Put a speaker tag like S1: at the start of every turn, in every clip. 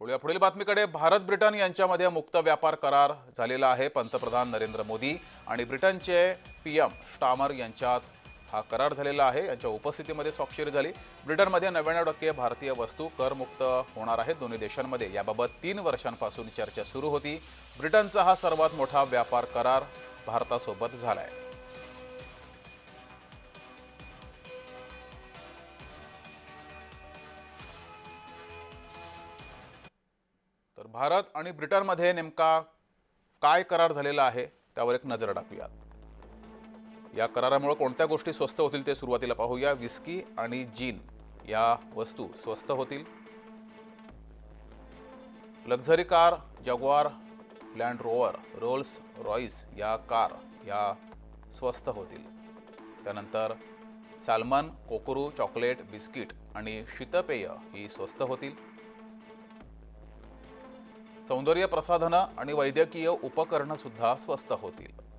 S1: वळूया पुढील बातमीकडे भारत ब्रिटन यांच्यामध्ये मुक्त व्यापार करार झालेला आहे पंतप्रधान नरेंद्र मोदी आणि ब्रिटनचे पी एम स्टामर यांच्यात हा करार झालेला आहे. यांच्या उपस्थितीमध्ये स्वाक्षरी झाली. ब्रिटनमध्ये नव्याण्णव टक्के भारतीय वस्तू करमुक्त होणार आहेत दोन्ही देशांमध्ये. याबाबत तीन वर्षांपासून चर्चा सुरू होती. ब्रिटनचा हा सर्वात मोठा व्यापार करार भारतासोबत झाला आहे भारत आणि ब्रिटनमध्ये नेमका काय करार झालेला आहे त्यावर एक नजर टाकूयात या करारामुळे कोणत्या गोष्टी स्वस्त होतील ते सुरुवातीला पाहूया. विस्की आणि जीन या वस्तू स्वस्त होतील. Luxury car Jaguar Land Rover Rolls Royce या कार या स्वस्त होतील. त्यानंतर सॅल्मन कोकरू चॉकलेट बिस्किट आणि शीतपेय ही स्वस्त होतील. सौंदर्य प्रसाधनं आणि वैद्यकीय उपकरणं सुद्धा स्वस्त होतील.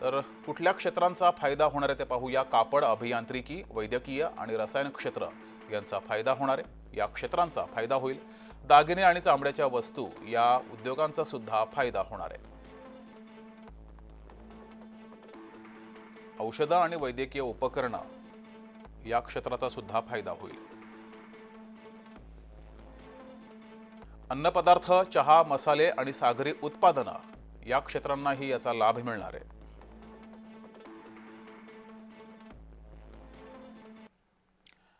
S1: तर कुठल्या क्षेत्रांचा फायदा होणार आहे ते पाहूया. कापड अभियांत्रिकी वैद्यकीय आणि रसायन क्षेत्र यांचा फायदा होणार आहे. या क्षेत्रांचा फायदा होईल. दागिने आणि चामड्याच्या वस्तू या उद्योगांचा सुद्धा फायदा होणार आहे. औषधं आणि वैद्यकीय उपकरणं या क्षेत्राचा सुद्धा फायदा होईल. अन्नपदार्थ चहा मसाले आणि सागरी उत्पादनं या क्षेत्रांनाही याचा लाभ मिळणार आहे.